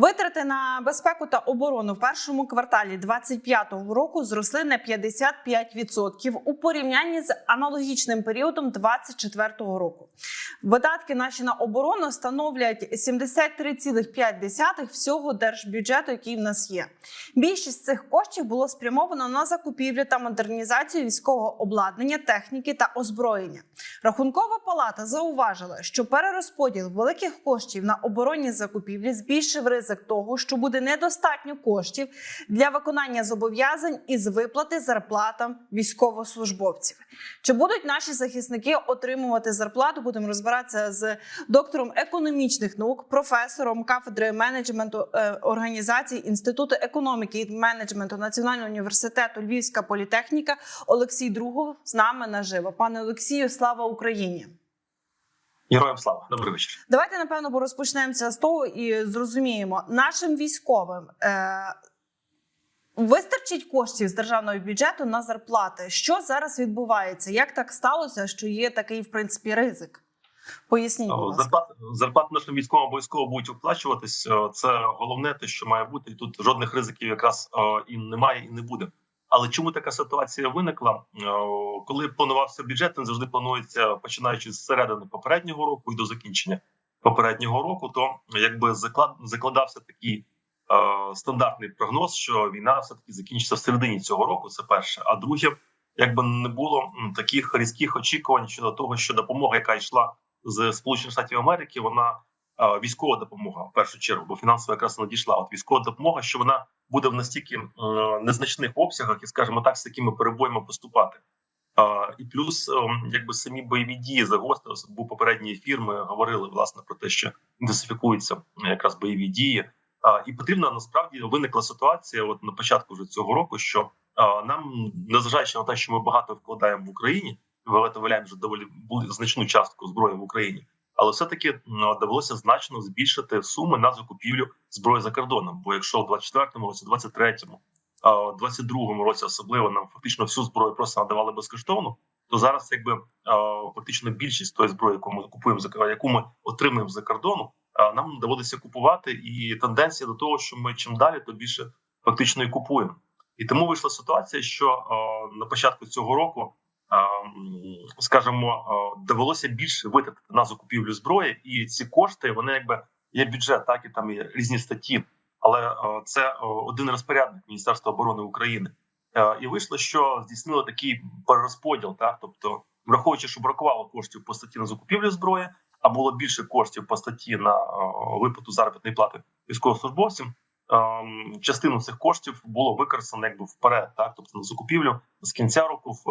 Витрати на безпеку та оборону в першому кварталі 2025 року зросли на 55% у порівнянні з аналогічним періодом 2024 року. Видатки наші на оборону становлять 73,5 всього держбюджету, який в нас є. Більшість цих коштів було спрямовано на закупівлю та модернізацію військового обладнання, техніки та озброєння. Рахункова палата зауважила, що перерозподіл великих коштів на оборонні закупівлі збільшив ризик того, що буде недостатньо коштів для виконання зобов'язань із виплати зарплатам військовослужбовців. Чи будуть наші захисники отримувати зарплату? Будемо розбиратися з доктором економічних наук, професором кафедри менеджменту е, організації Інституту економіки і менеджменту Національного університету Львівська політехніка Олексій Другов з нами наживо. Пане Олексію, слава Україні! Героям слава, добрий вечір. Давайте напевно бо розпочнемося з того і зрозуміємо нашим військовим. Е- Вистачить коштів з державного бюджету на зарплати. Що зараз відбувається? Як так сталося, що є такий в принципі ризик? Поясніть. Зарплат, зарплати нашим військовим обов'язково будуть оплачуватись. Е, Це головне, те, що має бути, і тут жодних ризиків якраз е, і немає, і не буде. Але чому така ситуація виникла? Е, Коли планувався бюджет, він завжди планується починаючи з середини попереднього року і до закінчення попереднього року, то якби заклад закладався такий е, стандартний прогноз, що війна все таки закінчиться в середині цього року. Це перше. А друге, якби не було таких різких очікувань щодо того, що допомога, яка йшла з Сполучених Штатів Америки, вона військова допомога в першу чергу, бо фінансова якраз надійшла. От військова допомога, що вона буде в настільки е, незначних обсягах, і скажімо так, з такими перебоями поступати. А, і плюс, якби самі бойові дії загострилися, був попередній ефір. Ми говорили власне про те, що інтенсифікуються е, якраз бойові дії. І потрібно насправді виникла ситуація, от на початку вже цього року, що а, нам, незважаючи на те, що ми багато вкладаємо в Україні, виготовляємо вже доволі значну частку зброї в Україні, але все-таки довелося значно збільшити суми на закупівлю зброї за кордоном. Бо якщо в 24-му році, 23-му, а в 22-му році особливо нам фактично всю зброю просто надавали безкоштовно, то зараз якби фактично більшість тої зброї, яку ми купуємо за яку ми отримуємо за кордону, нам доводиться купувати, і тенденція до того, що ми чим далі, то більше фактично і купуємо. І тому вийшла ситуація, що на початку цього року, скажімо, довелося більше витратити на закупівлю зброї, і ці кошти вони якби є бюджет, так і там є різні статті. Але е, це е, один розпорядник Міністерства оборони України. Е, І вийшло, що здійснили такий перерозподіл. Так, тобто, враховуючи, що бракувало коштів по статті на закупівлю зброї, а було більше коштів по статті на е, виплату заробітної плати військовослужбовцям. Ем, Частину цих коштів було використано якби вперед, так тобто на закупівлю з кінця року в,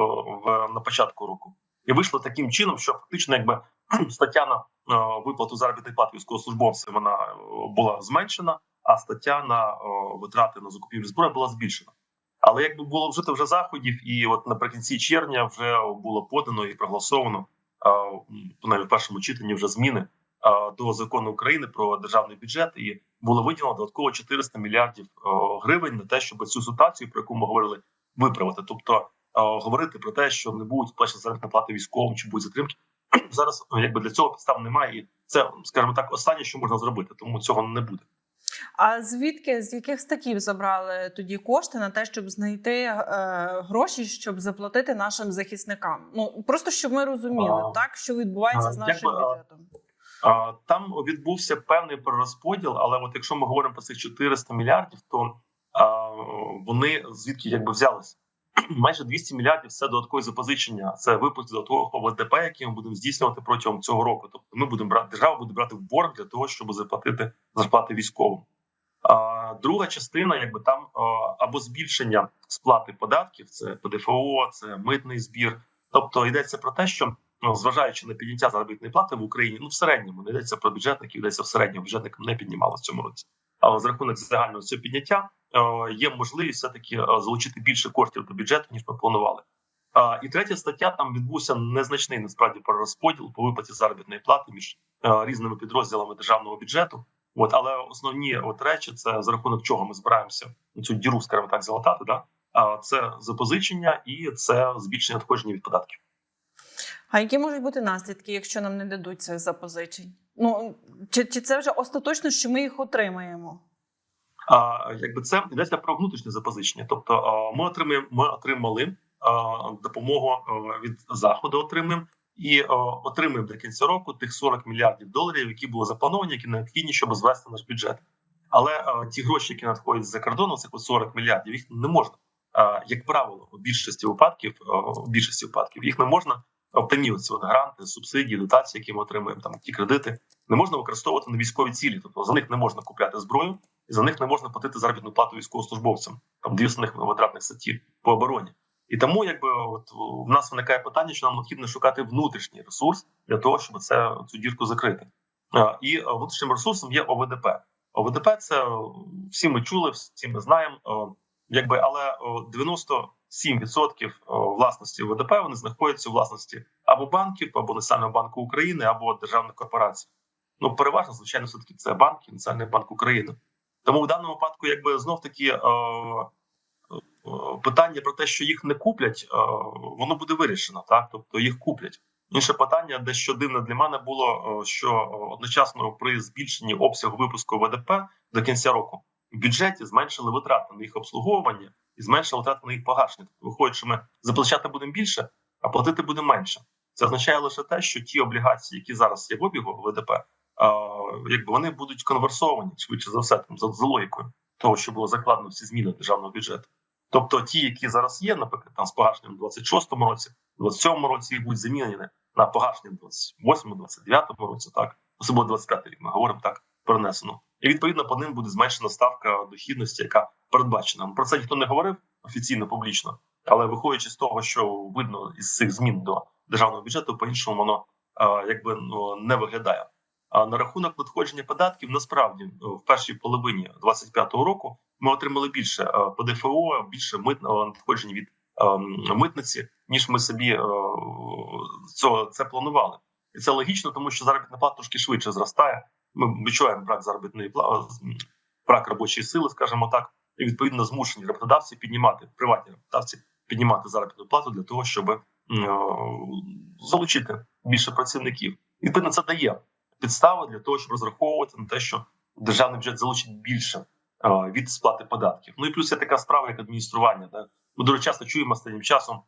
в на початку року, і вийшло таким чином, що фактично, якби стаття на е, виплату заробітної плати військовослужбовцям вона е, була зменшена а стаття на о, витрати на закупівлю зброї була збільшена. Але якби було вжито вже заходів, і от наприкінці червня вже було подано і проголосовано навіть в першому читанні вже зміни до закону України про державний бюджет, і було виділено додатково 400 мільярдів гривень на те, щоб цю ситуацію, про яку ми говорили, виправити. Тобто говорити про те, що не будуть сплачені заробітні плати військовим, чи будуть затримки. Зараз якби для цього підстав немає, і це, скажімо так, останнє, що можна зробити, тому цього не буде. А звідки з яких статтів забрали тоді кошти на те, щоб знайти е, гроші, щоб заплатити нашим захисникам? Ну просто щоб ми розуміли, А, так що відбувається а, з нашим бюджетом. Там відбувся певний перерозподіл, але от якщо ми говоримо про цих 400 мільярдів, то вони звідки якби взялися? Майже 200 мільярдів це додаткові запозичення, це випуск додаткового ВДП, який ми будемо здійснювати протягом цього року. Тобто, ми будемо брати держава буде брати в борг для того, щоб заплатити зарплати військовим. А друга частина, якби там або збільшення сплати податків, це ПДФО, це митний збір. Тобто йдеться про те, що зважаючи на підняття заробітної плати в Україні, ну в середньому не йдеться про бюджетників, йдеться в середньому бюджетникам не піднімало в цьому році. Але за рахунок загального цього підняття е, є можливість все таки залучити більше коштів до бюджету ніж ми планували. І третя стаття там відбувся незначний насправді перерозподіл по виплаті заробітної плати між е, різними підрозділами державного бюджету. От, але основні от речі це за рахунок чого ми збираємося цю діру, скажімо так, залатати. Да? А це запозичення і це збільшення надходження від податків. А які можуть бути наслідки, якщо нам не дадуть цих запозичень? Ну чи, чи це вже остаточно, що ми їх отримаємо? А якби це йдеться про внутрішнє запозичення. Тобто ми отримаємо, ми отримали допомогу від заходу. Отримаємо і отримаємо до кінця року тих 40 мільярдів доларів, які були заплановані, які необхідні, щоб звести наш бюджет. Але ті гроші, які надходять з-за кордону, це 40 мільярдів, їх не можна. Як правило, у більшості випадків, у більшості випадків їх не можна Прямі оці от гранти, субсидії, дотації, які ми отримуємо, там ті кредити, не можна використовувати на військові цілі. Тобто за них не можна купляти зброю, і за них не можна платити заробітну плату військовослужбовцям, там дві основних витратних статті по обороні. І тому, якби от в нас виникає питання, що нам необхідно шукати внутрішній ресурс для того, щоб це цю дірку закрити. І е, внутрішнім ресурсом є ОВДП. ОВДП це всі ми чули, всі ми знаємо, е, якби але е, 90 7% е, власності ВДП вони знаходяться у власності або банків, або Національного банку України, або державних корпорацій. Ну переважно, звичайно, все таки це банки, Національний банк України. Тому в даному випадку, якби знов таки е, е, питання про те, що їх не куплять, воно буде вирішено. Так, тобто їх куплять. Інше питання, дещо дивне для мене було, що одночасно при збільшенні обсягу випуску ВДП до кінця року в бюджеті зменшили витрати на їх обслуговування і зменшили витрати на їх погашення. Тобто виходить, що ми заплачати будемо більше, а платити буде менше. Це означає лише те, що ті облігації, які зараз є в обігу ВДП, е, якби вони будуть конверсовані швидше за все там за, за логікою того, що було закладено всі зміни державного бюджету. Тобто, ті, які зараз є, наприклад, там з погашенням у 26-му році, 27-му році їх будуть замінені на погашення в 28-му, 29-му році, так особливо 25 рік. Ми говоримо так перенесено. І відповідно по ним буде зменшена ставка дохідності, яка передбачена. Про це ніхто не говорив офіційно публічно, але виходячи з того, що видно із цих змін до державного бюджету, по іншому воно е, якби ну, не виглядає. А на рахунок надходження податків, насправді е, в першій половині 25-го року ми отримали більше е, ПДФО, більше митного надходження від е, митниці, ніж ми собі е, цього це планували. І це логічно, тому що заробітна плата трошки швидше зростає. Ми відчуваємо брак заробітної брак робочої сили, скажімо так, і відповідно змушені роботодавці піднімати приватні роботодавці піднімати заробітну плату для того, щоб е, залучити більше працівників. Відповідно, це дає підстави для того, щоб розраховувати на те, що державний бюджет залучить більше е, від сплати податків. Ну і плюс є така справа, як адміністрування. Ми дуже часто чуємо останнім часом.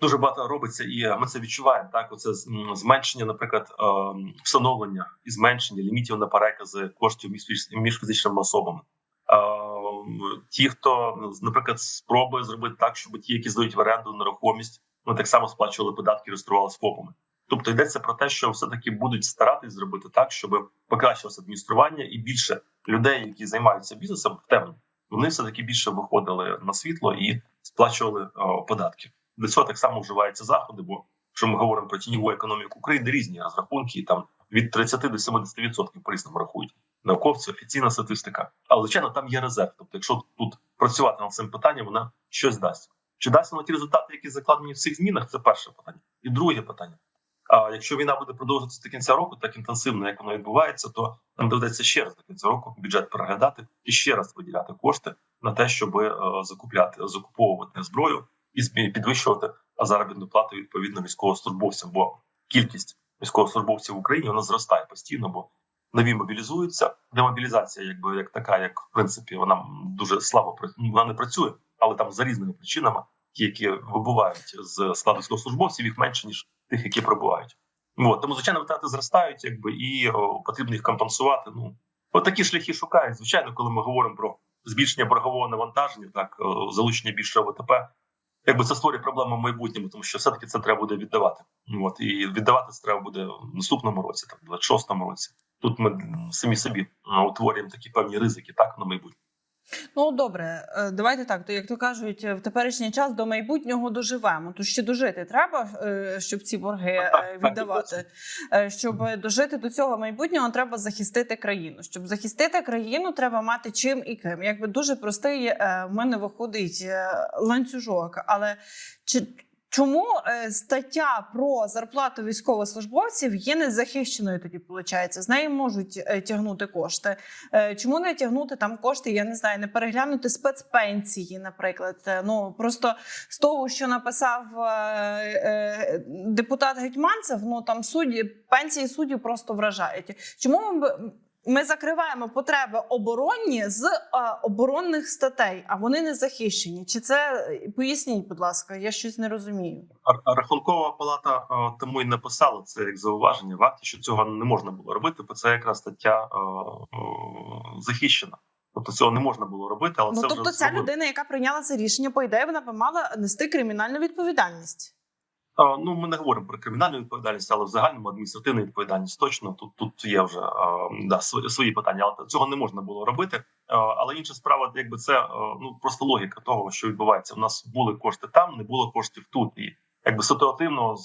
Дуже багато робиться, і ми це відчуваємо. Так, оце зменшення, наприклад, е, встановлення і зменшення лімітів на перекази коштів між, фізичними особами. Е, ті, хто наприклад, спробує зробити так, щоб ті, які здають в оренду нерухомість, вони так само сплачували податки, реєстрували ФОПами. Тобто йдеться про те, що все таки будуть старатись зробити так, щоб покращилося адміністрування, і більше людей, які займаються бізнесом в темі, вони все таки більше виходили на світло і сплачували о, податки. Для цього так само вживаються заходи. Бо якщо ми говоримо про тіньову економіку України, різні розрахунки там від 30 до 70% по різному рахують науковці, офіційна статистика. Але звичайно, там є резерв. Тобто, якщо тут працювати над цим питанням, вона щось дасть. Чи дасть вона ті результати, які закладені в цих змінах? Це перше питання. І друге питання. А якщо війна буде продовжуватися до кінця року, так інтенсивно, як воно відбувається, то нам доведеться ще раз до кінця року бюджет переглядати і ще раз виділяти кошти на те, щоб е, закупляти, закуповувати зброю і підвищувати заробітну плату відповідно військовослужбовцям. Бо кількість військовослужбовців в Україні вона зростає постійно, бо нові мобілізуються. Демобілізація, якби як така, як в принципі, вона дуже слабо вона не працює, але там за різними причинами, ті, які вибувають з складу військовослужбовців, їх менше ніж тих, які прибувають. От, тому звичайно витрати зростають, якби і потрібно їх компенсувати. Ну от такі шляхи шукають. Звичайно, коли ми говоримо про збільшення боргового навантаження, так залучення більшого ВТП, якби це створює проблеми в майбутньому, тому що все таки це треба буде віддавати. От і віддавати це треба буде в наступному році, там в 26-му році. Тут ми самі собі утворюємо такі певні ризики, так на майбутнє. Ну добре, е, давайте так. То як то кажуть, в теперішній час до майбутнього доживемо. То ще дожити треба, е, щоб ці борги е, віддавати. Щоб дожити до цього майбутнього, треба захистити країну. Щоб захистити країну, треба мати чим і ким. Якби дуже простий в мене виходить ланцюжок. Але чи чому е, стаття про зарплату військовослужбовців є незахищеною? Тоді виходить? з неї можуть е, тягнути кошти. Е, Чому не тягнути там кошти? Я не знаю, не переглянути спецпенсії, наприклад. Ну просто з того, що написав депутат Гетьманцев, ну там судді пенсії суддів просто вражають. Чому ми Ми закриваємо потреби оборонні з е, оборонних статей, а вони не захищені. Чи це поясніть, будь ласка, я щось не розумію. Рахункова палата е, тому й написала це як зауваження в акті, що цього не можна було робити, бо це якраз стаття е, е, захищена. Тобто цього не можна було робити, але ну це тобто, вже ця зробили. людина, яка прийняла це рішення, по ідеї, вона б мала нести кримінальну відповідальність. Ну, ми не говоримо про кримінальну відповідальність, але в загальному адміністративну відповідальність точно тут тут є вже да, свої, питання, але цього не можна було робити. Але інша справа, якби це ну просто логіка того, що відбувається. У нас були кошти там, не було коштів тут, і якби ситуативно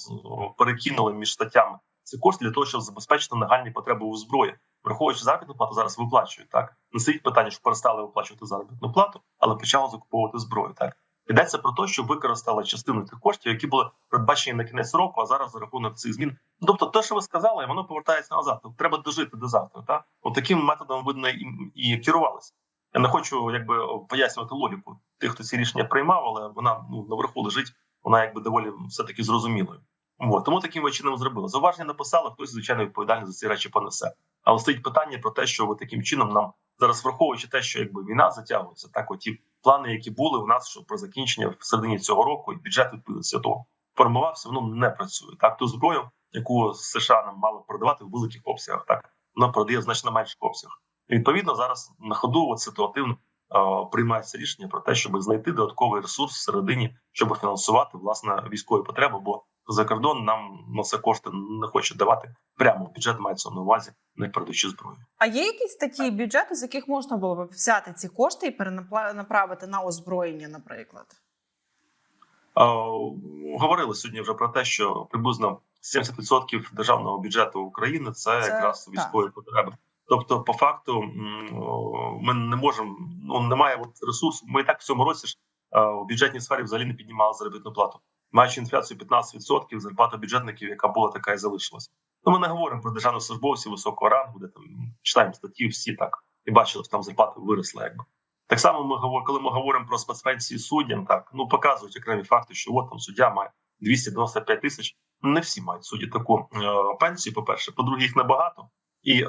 перекинули між статтями ці кошти для того, щоб забезпечити нагальні потреби у зброї. Враховуючи заробітну плату, зараз виплачують так. Не стоїть питання, що перестали виплачувати заробітну плату, але почали закуповувати зброю. Так Йдеться про те, що використали частину тих коштів, які були передбачені на кінець року, а зараз за рахунок цих змін. Ну, Тобто, те, що ви сказали, воно повертається назад. Тобто, треба дожити до завтра. Так? От таким методом видно і, і керувалися. Я не хочу якби пояснювати логіку тих, хто ці рішення приймав, але вона ну наверху лежить. Вона якби доволі все таки зрозумілою. От. Тому таким чином зробили. Зауваження написали, хтось звичайно відповідальний за ці речі понесе. Але стоїть питання про те, що от таким чином нам зараз враховуючи те, що якби війна затягується, так оті плани, які були у нас, що про закінчення в середині цього року, і бюджет відповідності того формувався, воно не працює. Так ту зброю, яку США нам мали продавати в великих обсягах, так вона продає значно менших обсягах. І, відповідно, зараз на ходу от ситуативно е, приймається рішення про те, щоб знайти додатковий ресурс всередині, щоб фінансувати власне військові потреби. Бо за кордон нам на це кошти не хочуть давати прямо бюджет мається на увазі, не передаючи зброю. А є якісь статті бюджету, з яких можна було б взяти ці кошти і перенаправити на озброєння, наприклад? Говорили сьогодні вже про те, що приблизно 70% державного бюджету України це, Це якраз так. військові потреби. Тобто, по факту, ми не можемо. Ну немає от ресурсу. Ми і так в цьому році ж в бюджетній сфері взагалі не піднімали заробітну плату. Маючи інфляцію 15%, зарплата бюджетників, яка була така і залишилась. Ну ми не говоримо про державних службовців високого рангу, де там читаємо статті, всі так і бачили, що там зарплата виросла, якби. Так само ми говоримо, коли ми говоримо про спецпенсії суддям, так ну показують окремі факти, що от там суддя має 295 тисяч. Не всі мають судді таку е, пенсію. По перше, по-друге, їх небагато і е,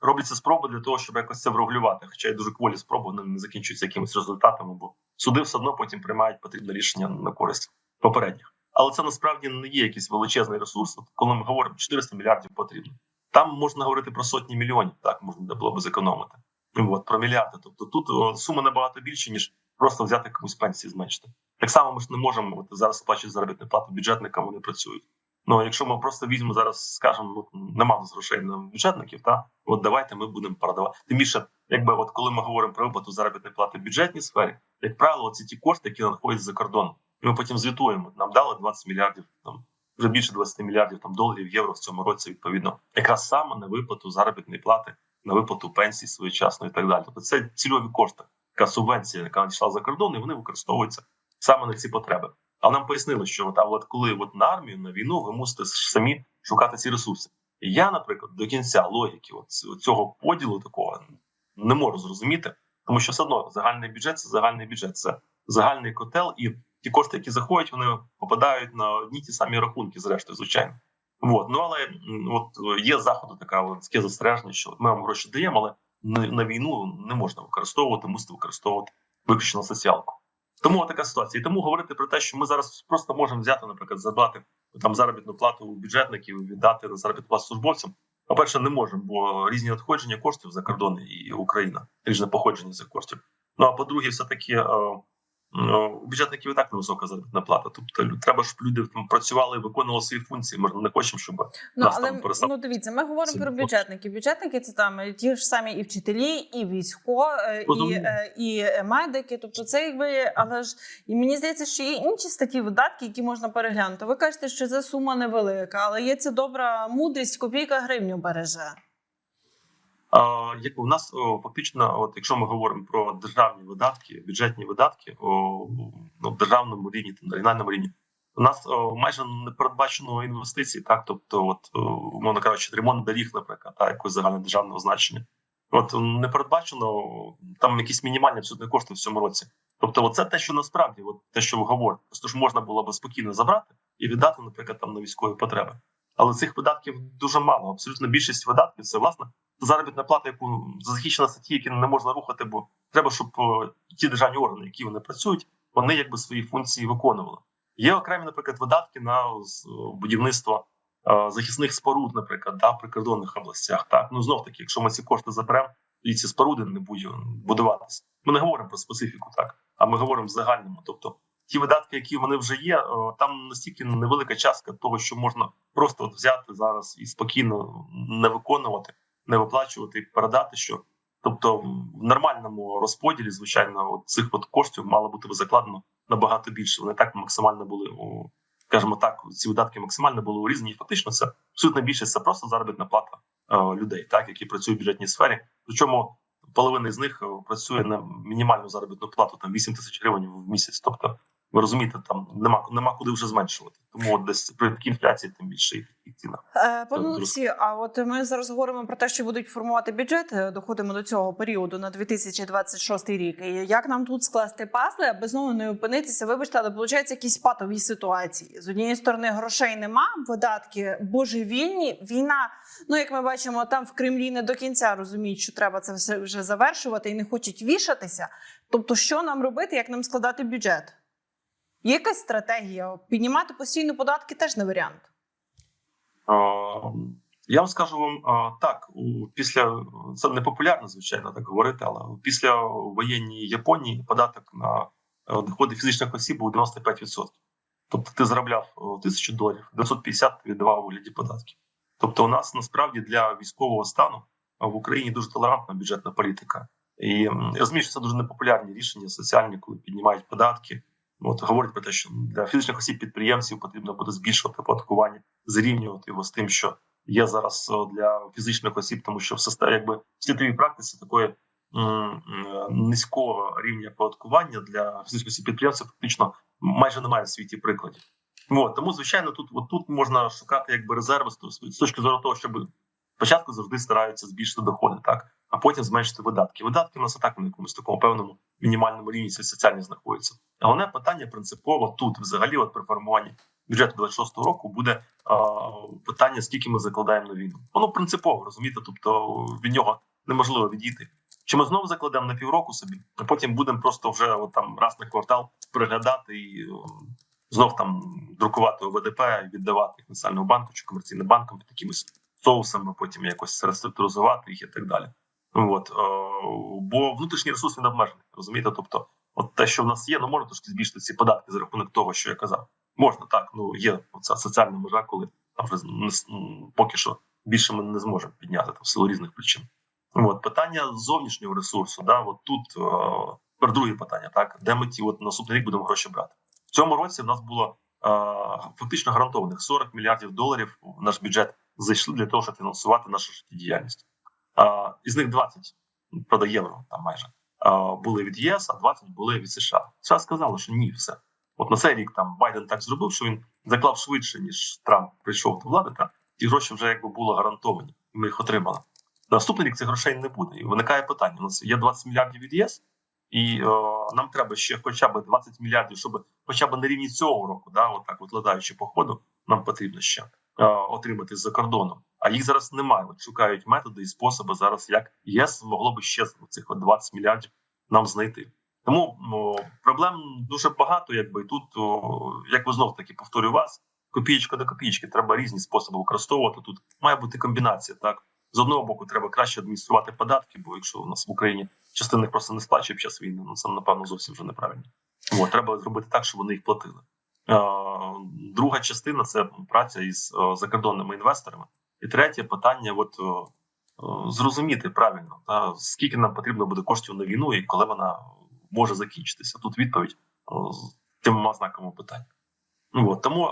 робляться спроби для того, щоб якось це врегулювати. Хоча й дуже кволі спроби вони не закінчуються якимись результатами, бо суди все одно потім приймають потрібне рішення на користь попередніх. Але це насправді не є якийсь величезний ресурс. От коли ми говоримо 400 мільярдів потрібно. Там можна говорити про сотні мільйонів. Так можна було би зекономити. От, про мільярди. Тобто тут сума набагато більше, ніж просто взяти комусь пенсії зменшити. Так само ми ж не можемо от, зараз сплачувати заробітну плату бюджетникам, вони працюють. Ну якщо ми просто візьмемо зараз, скажемо, ну нема грошей на бюджетників, та от давайте ми будемо продавати. Тим більше, якби от коли ми говоримо про виплату заробітної плати в бюджетній сфері, як правило, це ті кошти, які надходять за кордоном. І ми потім звітуємо. Нам дали 20 мільярдів там. Вже більше 20 мільярдів там доларів євро в цьому році відповідно, якраз саме на виплату заробітної плати, на виплату пенсій своєчасно і так далі. Тобто це цільові кошти, така субвенція, яка надійшла за кордон, і вони використовуються саме на ці потреби. Але нам пояснили, що а от коли от на армію на війну ви мусите самі шукати ці ресурси. Я, наприклад, до кінця логіки от цього поділу такого не можу зрозуміти, тому що все одно загальний бюджет це загальний бюджет, це загальний котел, і ті кошти, які заходять, вони попадають на одні ті самі рахунки, зрештою, звичайно. От. Ну але от е, є з заходу така таке застереження, що ми вам гроші даємо, але на, війну не можна використовувати, мусите використовувати виключно соціалку. Тому така ситуація. І тому говорити про те, що ми зараз просто можемо взяти, наприклад, забрати там заробітну плату у бюджетників, віддати заробітну плату службовцям. По-перше, не можемо, бо різні надходження коштів за кордон і Україна, різне походження цих коштів. Ну а по-друге, все таки е, у бюджетників і так невисока заробітна плата. Тобто треба, щоб люди там працювали і виконували свої функції. Ми не хочемо, щоб Ну Нас але там перестав- ну дивіться, ми говоримо про бюджетників. Бюджетники це там ті ж самі і вчителі, і військо, е, і, е, і медики. Тобто, це якби, але ж і мені здається, що є інші статті видатки, які можна переглянути. Ви кажете, що це сума невелика, але є ця добра мудрість, копійка гривню береже. Як у нас о, фактично, от якщо ми говоримо про державні видатки, бюджетні видатки о, ну, державному рівні та на регіональному рівні, у нас о, майже не передбачено інвестицій, так тобто, от умовно кажучи, ремонт доріг, наприклад, та якось загальнодержавного значення. От не передбачено там якісь мінімальні абсолютно кошти в цьому році. Тобто, оце те, що насправді, от те, що ви говорите, просто ж можна було би спокійно забрати і віддати, наприклад, там на військові потреби. Але цих видатків дуже мало. Абсолютно більшість видатків це власне заробітна плата, яку захищена статті, які не можна рухати, бо треба, щоб е, ті державні органи, які вони працюють, вони якби свої функції виконували. Є окремі, наприклад, видатки на з- будівництво е, захисних споруд, наприклад, да, в прикордонних областях. Так ну знов таки, якщо ми ці кошти заберемо, і ці споруди не будуть будуватися. Ми не говоримо про специфіку, так а ми говоримо в загальному. Тобто, ті видатки, які вони вже є, е, там настільки невелика частка того, що можна просто от взяти зараз і спокійно не виконувати, не виплачувати і передати, що тобто в нормальному розподілі, звичайно, от цих от коштів мало бути закладено набагато більше. Вони так максимально були у скажімо так, ці видатки максимально були урізані. І Фактично, це абсолютно більшість це просто заробітна плата е, людей, так які працюють в бюджетній сфері. Причому половина з них е, працює на мінімальну заробітну плату, там 8 тисяч гривень в місяць. Тобто, ви розумієте, там нема нема куди вже зменшувати. Тому от десь при такій інфляції тим більше і ціна. Е, Пане Олексію, а от ми зараз говоримо про те, що будуть формувати бюджет. е, Доходимо до цього періоду на 2026 рік. І як нам тут скласти пазли, аби знову не опинитися? Вибачте, але виходить якісь патові ситуації. З однієї сторони грошей нема, видатки божевільні. Війна, ну як ми бачимо, там в Кремлі не до кінця розуміють, що треба це все вже завершувати і не хочуть вішатися. Тобто, що нам робити, як нам складати бюджет? Якась стратегія? Піднімати постійно податки теж не варіант. Я вам скажу вам так: після це не популярно, звичайно, так говорити, але після воєнній Японії податок на е, доходи фізичних осіб був 95%. Тобто ти заробляв е, тисячу доларів, 950 віддавав у вигляді податків. Тобто, у нас насправді для військового стану в Україні дуже толерантна бюджетна політика. І я розумію, що це дуже непопулярні рішення соціальні, коли піднімають податки. От говорять про те, що для фізичних осіб підприємців потрібно буде збільшувати оподаткування, зрівнювати його з тим, що є зараз для фізичних осіб, тому що в системі, якби в світовій практиці такої низького рівня оподаткування для фізичних осіб підприємців фактично майже немає в світі прикладів. От, тому, звичайно, тут от тут можна шукати якби резерви з точки зору того, щоб спочатку завжди стараються збільшити доходи, так а потім зменшити видатки. Видатки у нас і так на якомусь такому певному мінімальному рівні ці соціальні знаходяться. Головне питання принципово тут, взагалі, от при формуванні бюджету 26-го року, буде а, питання, скільки ми закладаємо на війну. Воно принципово розумієте, тобто від нього неможливо відійти. Чи ми знову закладемо на півроку собі, а потім будемо просто вже от, там раз на квартал переглядати і знов там друкувати ОВДП, віддавати їх національному банку чи комерційним банкам під якимись соусами, потім якось реструктуризувати їх і так далі. От, о, бо внутрішній ресурс він обмежений, розумієте? Тобто, от те, що в нас є, ну можна трошки збільшити ці податки за рахунок того, що я казав. Можна так, ну є оця соціальна межа, коли там вже не, поки що більше ми не зможемо підняти там в силу різних причин. От питання зовнішнього ресурсу, да, от тут е, тепер друге питання, так де ми ті от наступний рік будемо гроші брати. В цьому році в нас було е, фактично гарантованих 40 мільярдів доларів в наш бюджет зайшли для того, щоб фінансувати нашу життєдіяльність. Із них 20, правда, євро там майже були від ЄС, а 20 були від США. США сказали, що ні, все. От на цей рік там Байден так зробив, що він заклав швидше, ніж Трамп прийшов до влади. Та ті гроші вже якби були гарантовані, і ми їх отримали. На наступний рік цих грошей не буде. І виникає питання: у нас є 20 мільярдів від ЄС, і е, нам треба ще хоча б 20 мільярдів, щоб хоча б на рівні цього року, да, отак, от ладаючи по ходу, нам потрібно ще е, отримати з-за кордоном. А їх зараз немає. От шукають методи і способи зараз, як ЄС могло би ще цих от 20 мільярдів нам знайти. Тому ну, проблем дуже багато, якби тут, о, як ви знов таки повторюю вас, копієчка до копієчки, треба різні способи використовувати. Тут має бути комбінація. Так з одного боку, треба краще адмініструвати податки, бо якщо у нас в Україні частина просто не сплачує під час війни, ну це напевно зовсім вже неправильно. От, треба зробити так, щоб вони їх платили. Друга частина це праця із закордонними інвесторами. І третє питання: от зрозуміти правильно, та скільки нам потрібно буде коштів на війну і коли вона може закінчитися. Тут відповідь з тими знаками питання. Ну, от, тому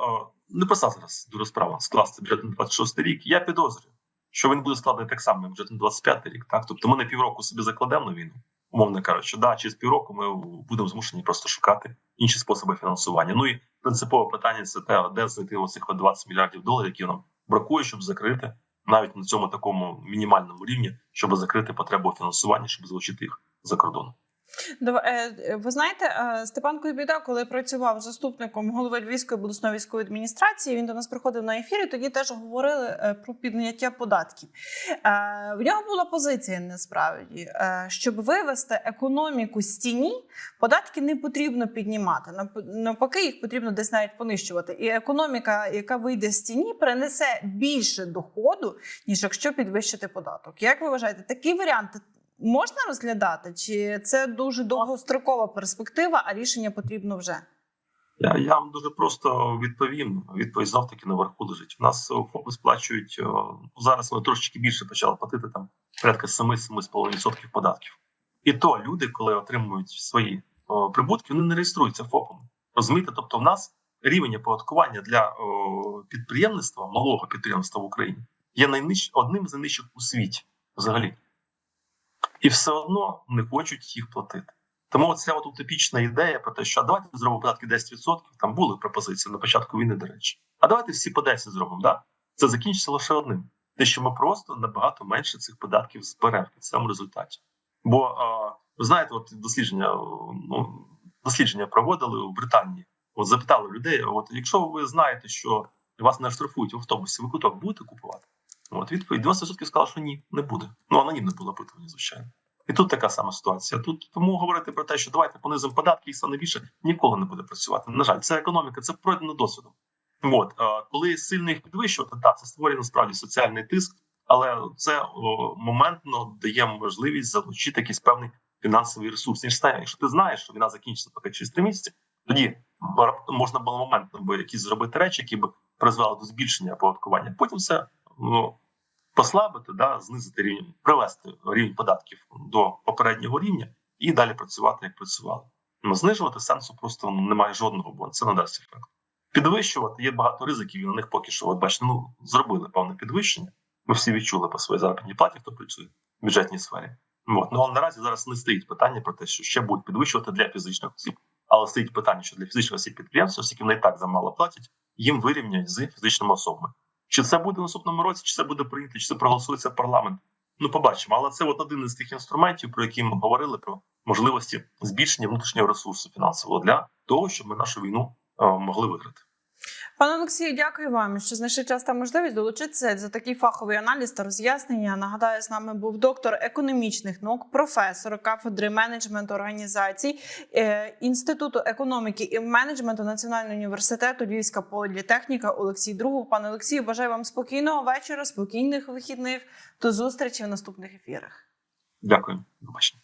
не проста зараз дуже справа скласти бюджет на 26 рік. Я підозрюю, що він буде складений так само, як бюджет на 25 рік. Так, тобто ми на півроку собі закладемо на війну, умовно кажучи, да, через півроку ми будемо змушені просто шукати інші способи фінансування. Ну і принципове питання це те, де знайти оцих от 20 мільярдів доларів, які нам бракує, щоб закрити навіть на цьому такому мінімальному рівні, щоб закрити потребу фінансування, щоб залучити їх за кордоном. Е, е, Ви знаєте, е, Степан Куйбіда, коли працював заступником голови Львівської обласної військової адміністрації, він до нас приходив на ефір, і тоді теж говорили про підняття податків. В нього була позиція насправді, щоб вивести економіку з тіні, податки не потрібно піднімати. Навпаки, їх потрібно десь навіть понищувати. І економіка, яка вийде з тіні, принесе більше доходу, ніж якщо підвищити податок. Як ви вважаєте, такі варіанти можна розглядати, чи це дуже довгострокова перспектива, а рішення потрібно вже? Я, я вам дуже просто відповім. Відповідь знов таки наверху лежить. У нас е, ФОПи сплачують е, зараз. Вони трошечки більше почали платити там порядка 7-7,5% податків. І то люди, коли отримують свої о, прибутки, вони не реєструються ФОПом. Розумієте? Тобто, в нас рівень оподаткування для підприємництва, малого підприємства в Україні, є найниж... одним з найнижчих у світі взагалі. І все одно не хочуть їх платити. Тому ця от утопічна ідея про те, що давайте зробимо податки 10%, там були пропозиції на початку війни, до речі. А давайте всі по 10 зробимо. Да? Це закінчиться лише одним: те, що ми просто набагато менше цих податків зберемо в цьому результаті. Бо ви знаєте, от дослідження ну, дослідження проводили у Британії. От запитали людей: от якщо ви знаєте, що вас не штрафують в автобусі, ви куток будете купувати? От відповідь 90% сказали, що ні, не буде. Ну анонімне було опитування, звичайно. І тут така сама ситуація. Тут тому говорити про те, що давайте понизимо податки і стане більше, ніколи не буде працювати. На жаль, це економіка, це пройдено досвідом. От коли сильно їх підвищувати, так це створює насправді соціальний тиск, але це о, моментно дає можливість залучити якийсь певний фінансовий ресурс. Ніж знає, якщо ти знаєш, що війна закінчиться поки через три місяці, тоді можна було моментно якісь зробити речі, які б призвели до збільшення оподаткування. Потім все ну послабити, да, знизити рівень, привести рівень податків до попереднього рівня і далі працювати, як працювали. Ну, знижувати сенсу просто немає жодного, бо це не дасть ефект. Підвищувати є багато ризиків, і на них поки що, от бачите, ну зробили певне підвищення. Ми всі відчули по своїй заробітній платі, хто працює в бюджетній сфері. От. Ну але наразі зараз не стоїть питання про те, що ще будуть підвищувати для фізичних осіб. Але стоїть питання, що для фізичних осіб підприємств, оскільки вони і так замало платять, їм вирівняють з фізичними особами. Чи це буде в наступному році, чи це буде прийнято, чи це проголосується парламент? Ну, побачимо. Але це от один із тих інструментів, про які ми говорили про можливості збільшення внутрішнього ресурсу фінансового для того, щоб ми нашу війну е, могли виграти. Пане Олексію, дякую вам, що знайшли час та можливість долучитися за такий фаховий аналіз та роз'яснення. Нагадаю, з нами був доктор економічних наук, професор кафедри менеджменту організацій е, Інституту економіки і менеджменту Національного університету Львівська політехніка Олексій Другов. Пане Олексію, бажаю вам спокійного вечора, спокійних вихідних. До зустрічі в наступних ефірах. Дякую. Побачення.